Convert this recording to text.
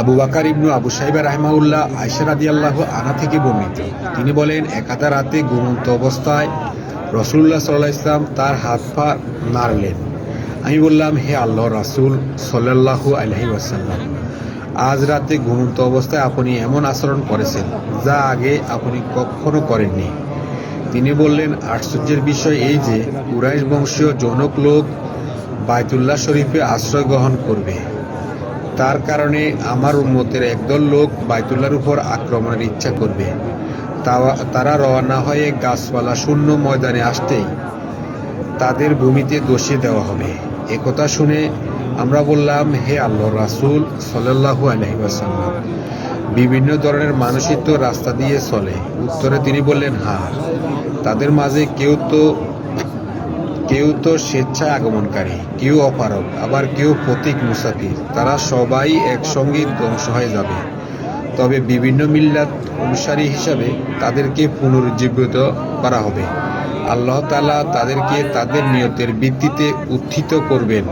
আবু বাকার ইবনু আবু সাইবা রাহমাউল্লাহ আয়সা রাদি আল্লাহ আনা থেকে বর্ণিত। তিনি বলেন একাতা রাতে ঘুমন্ত অবস্থায় রসুল্লাহ সাল্লাহ ইসলাম তার হাত পা নাড়লেন। আমি বললাম, হে আল্লাহ রাসুল সাল্লাহু আলহি ওয়াসাল্লাম, আজ রাতে ঘুমন্ত অবস্থায় আপনি এমন আচরণ করেছেন যা আগে আপনি কখনো করেননি। তিনি বললেন, আশ্চর্যের বিষয় এই যে কুরাইশ বংশীয় জনক লোক বায়তুল্লাহ শরীফে আশ্রয় গ্রহণ করবে। তার কারণে আমার উন্মতের একদল লোক বাইতুল্লার উপর আক্রমণের ইচ্ছা করবে। তারা রওনা হয়ে গাছপালা শূন্য ময়দানে আসতেই তাদের ভূমিতে দোষে দেওয়া হবে। একথা শুনে আমরা বললাম, হে আল্লাহ রাসুল সাল্লাহু আলহিবাসাল্লাম বিভিন্ন ধরনের মানুষই তো রাস্তা দিয়ে চলে। উত্তরে তিনি বললেন হ্যাঁ তাদের মাঝে কেউ তো কেউ তো স্বেচ্ছায় আগমনকারী, কেউ অপারক আবার কেউ প্রতীক মুসাফির। তারা সবাই একসঙ্গে ধ্বংস হয়ে যাবে। তবে বিভিন্ন মিল্লাত অনুসারী হিসাবে তাদেরকে পুনরুজ্জীবিত করা হবে। আল্লাহ তাআলা তাদেরকে তাদের নিয়তের ভিত্তিতে উত্থিত করবেন।